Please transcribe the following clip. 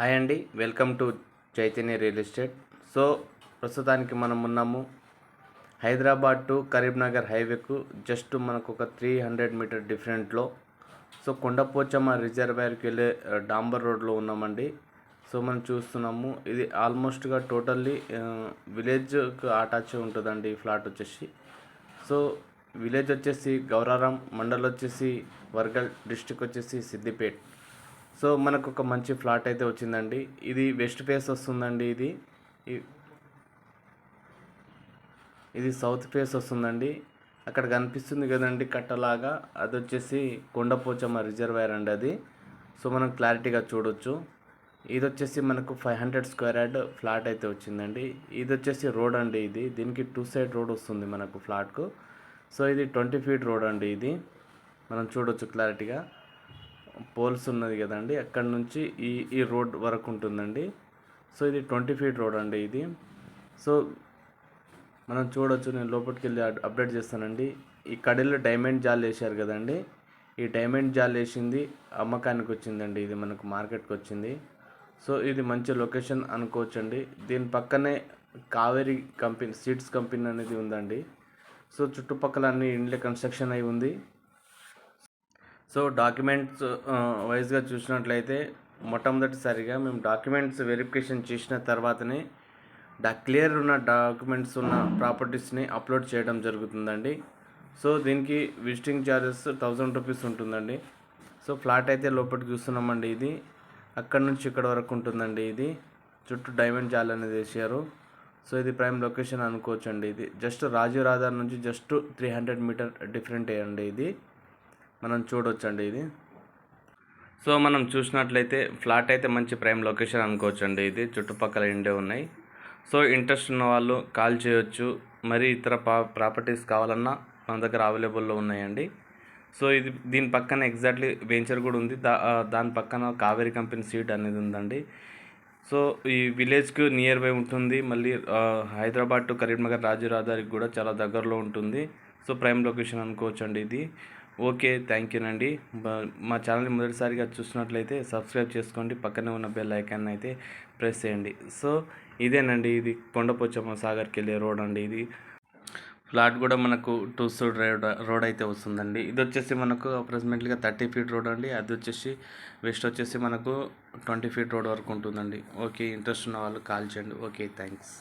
Hi అండి. Welcome to Chaitanya real estate. So ప్రస్తుతానికి మనం ఉన్నాము హైదరాబాద్ టు కరీంనగర్ హైవేకు. జస్ట్ మనకు ఒక త్రీ హండ్రెడ్ మీటర్ డిఫరెంట్లో. సో కొండపోచమ్మ రిజర్వాయర్కి వెళ్ళే డాంబర్ రోడ్లో ఉన్నామండి. సో మనం చూస్తున్నాము. ఇది ఆల్మోస్ట్గా టోటల్లీ విలేజ్కి అటాచ్ ఉంటుందండి ఈ ఫ్లాట్ వచ్చేసి. సో విలేజ్ వచ్చేసి గౌరారం మండల్ వచ్చేసి వర్గల్ డిస్టిక్ వచ్చేసి సిద్దిపేట్. సో మనకు ఒక మంచి ఫ్లాట్ అయితే వచ్చిందండి. ఇది వెస్ట్ ఫేస్ వస్తుందండి ఇది. ఇది సౌత్ ఫేస్ వస్తుందండి. అక్కడ కనిపిస్తుంది కదండి కట్టలాగా. అది వచ్చేసి కొండపోచమ్మ రిజర్వాయర్ అండి అది. సో మనం క్లారిటీగా చూడొచ్చు. ఇది వచ్చేసి మనకు five hundred square yard flat అయితే వచ్చిందండి. ఇది వచ్చేసి రోడ్ అండి ఇది. దీనికి టూ సైడ్ రోడ్ వస్తుంది మనకు ఫ్లాట్కు. సో ఇది ట్వంటీ ఫీట్ రోడ్ అండి ఇది. మనం చూడొచ్చు క్లారిటీగా. పోల్స్ ఉన్నది కదండి. అక్కడ నుంచి ఈ ఈ రోడ్ వరకు ఉంటుందండి. సో ఇది ట్వంటీ ఫీట్ రోడ్ అండి ఇది. సో మనం చూడొచ్చు నేను లోపలికి వెళ్ళి అప్- అప్డేట్ చేస్తానండి. ఈ కడీలో డైమండ్ జాల్ వేశారు కదండి. ఈ డైమండ్ జాల్ వేసింది అమ్మకానికి వచ్చిందండి. ఇది మనకు మార్కెట్కి వచ్చింది. సో ఇది మంచి లొకేషన్ అనుకోవచ్చండి. దీని పక్కనే కావేరి కంపెనీ సీడ్స్ కంపెనీ అనేది ఉందండి. సో చుట్టుపక్కల అన్ని ఇండ్ల కన్స్ట్రక్షన్ అయి ఉంది. సో డాక్యుమెంట్స్ వైజ్గా చూసినట్లయితే మొట్టమొదటిసారిగా మేము డాక్యుమెంట్స్ వెరిఫికేషన్ చేసిన తర్వాతనే డా క్లియర్ ఉన్న డాక్యుమెంట్స్ ఉన్న ప్రాపర్టీస్ని అప్లోడ్ చేయడం జరుగుతుందండి. సో దీనికి విజిటింగ్ ఛార్జెస్ థౌజండ్ రూపీస్ ఉంటుందండి. సో ఫ్లాట్ అయితే లోపలికి చూస్తున్నామండి ఇది. అక్కడ నుంచి ఇక్కడ వరకు ఉంటుందండి ఇది. చుట్టూ డైమండ్ జాల్ అనేది వేసారు సో ఇది ప్రైమ్ లొకేషన్ అనుకోవచ్చండి ఇది. జస్ట్ రాజీవ్ రాధార్ నుంచి just three hundred meter different అండి ఇది. మనం చూడొచ్చండి ఇది. సో మనం చూసినట్లయితే ఫ్లాట్ అయితే మంచి ప్రైమ్ లొకేషన్ అనుకోవచ్చండి ఇది. చుట్టుపక్కల ఇండే ఉన్నాయి. సో ఇంట్రెస్ట్ ఉన్న వాళ్ళు కాల్ చేయొచ్చు. మరి ఇతర పా ప్రాపర్టీస్ కావాలన్నా మన దగ్గర అవైలబుల్లో ఉన్నాయండి. సో ఇది దీని పక్కన ఎగ్జాక్ట్లీ వెంచర్ కూడా ఉంది. దా దాని పక్కన కావేరీ కంపెనీ సీట్ అనేది ఉందండి. సో ఈ విలేజ్కి నియర్ బై ఉంటుంది. మళ్ళీ హైదరాబాద్ టు కరీంనగర్ రాజు రహదారికి కూడా చాలా దగ్గరలో ఉంటుంది. సో ప్రైమ్ లొకేషన్ అనుకోవచ్చు అండి ఇది. ఓకే థ్యాంక్ యూ అండి మా ఛానల్ని మొదటిసారిగా చూసినట్లయితే సబ్స్క్రైబ్ చేసుకోండి. పక్కనే ఉన్న బెల్ ఐకాన్ అయితే ప్రెస్ చేయండి. సో ఇదేనండి ఇది కొండపోచమ్మ సాగర్కి వెళ్ళే రోడ్ అండి ఇది. ఫ్లాట్ కూడా మనకు టూ సైడ్ రోడ్ రోడ్ అయితే వస్తుందండి. ఇది వచ్చేసి మనకు అప్రాక్సిమేట్లీగా థర్టీ ఫీట్ రోడ్ అండి. అది వచ్చేసి వెస్ట్ వచ్చేసి మనకు ట్వంటీ ఫీట్ రోడ్ వరకు ఉంటుందండి. ఓకే ఇంట్రెస్ట్ ఉన్న వాళ్ళు కాల్ చేయండి. Okay thanks